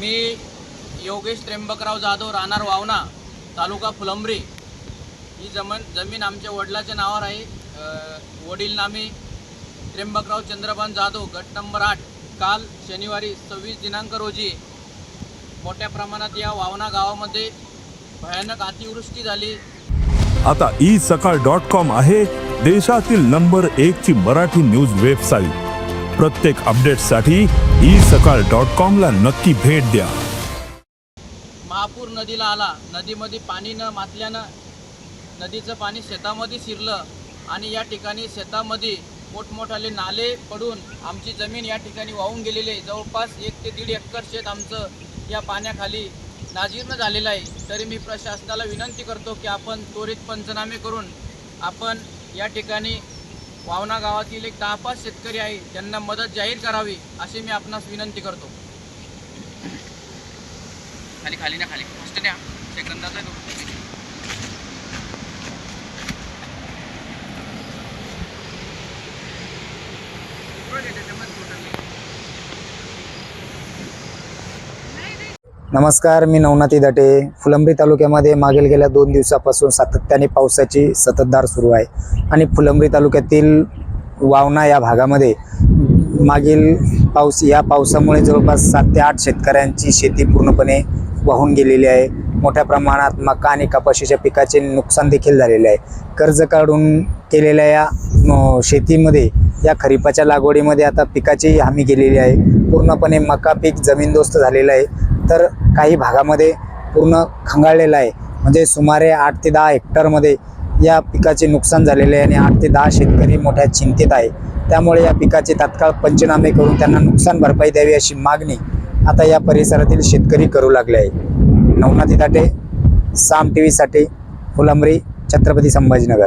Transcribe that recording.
मी योगेश त्र्यंबकराव जाधव राहणार वावना तालुका फुलंब्री. ही जमन जमीन आमच्या वडिलाच्या नावावर आहे. वडील नामे त्र्यंबकराव चंद्रभान जाधव गट नंबर आठ. काल शनिवारी सव्वीस दिनांक रोजी मोठ्या प्रमाणात या वावना गावामध्ये भयानक अतिवृष्टी झाली. आता ई सकाळ डॉट कॉम आहे देशातील नंबर एक ची मराठी न्यूज वेबसाईट प्रत्येक अपडेटसाठी ई सकाळ डॉट कॉमला नक्की भेट द्या. महापूर नदीला आला. नदीमध्ये पाणी न मातल्यानं नदीचं पाणी शेतामध्ये शिरलं आणि या ठिकाणी शेतामध्ये मोठमोठाले नाले पडून आमची जमीन या ठिकाणी वाहून गेलेली आहे. जवळपास एक ते दीड एकर शेत आमचं या पाण्याखाली नाजीर्ण झालेलं आहे. तरी मी प्रशासनाला विनंती करतो की आपण त्वरित पंचनामे करून आपण या ठिकाणी वावना गावातील एक दहा पाच शेतकरी आहे. त्यांना मदत जाहीर करावी अशी मी आपणास विनंती करतो. खाली खाली ना खाली. फस्ट द्या सेकंदाचा नमस्कार मी नवनाथी दाटे. फुलंब्री तालुक्यामध्ये मागील गेल्या दोन दिवसापासून सातत्याने पावसाची सततधार सुरू आहे. आणि फुलंब्री तालुक्यातील वावना या भागामध्ये मागील पाऊस या पावसामुळे जवळपास सात ते आठ शेतकऱ्यांची शेती पूर्णपणे वाहून गेलेली आहे. मोठ्या प्रमाणात मका आणि कपाशीच्या पिकाचे नुकसान देखील झालेले आहे. कर्ज काढून केलेल्या या शेतीमध्ये या खरीपाच्या लागवडीमध्ये आता पिकाची हमी गेलेली आहे. पूर्णपणे मका पीक जमीनदोस्त झालेलं आहे. तर काही भागामध्ये पूर्ण खंगाळलेला आहे. म्हणजे सुमारे आठ ते दहा हेक्टरमध्ये या पिकाचे नुकसान झालेले आहे आणि आठ ते दहा शेतकरी मोठ्या चिंतेत आहे. त्यामुळे या पिकाचे तात्काळ पंचनामे करून त्यांना नुकसान भरपाई द्यावी अशी मागणी आता या परिसरातील शेतकरी करू लागले आहे. नवनाथी ताटे साम टी व्हीसाठी फुलंबरी छत्रपती संभाजीनगर.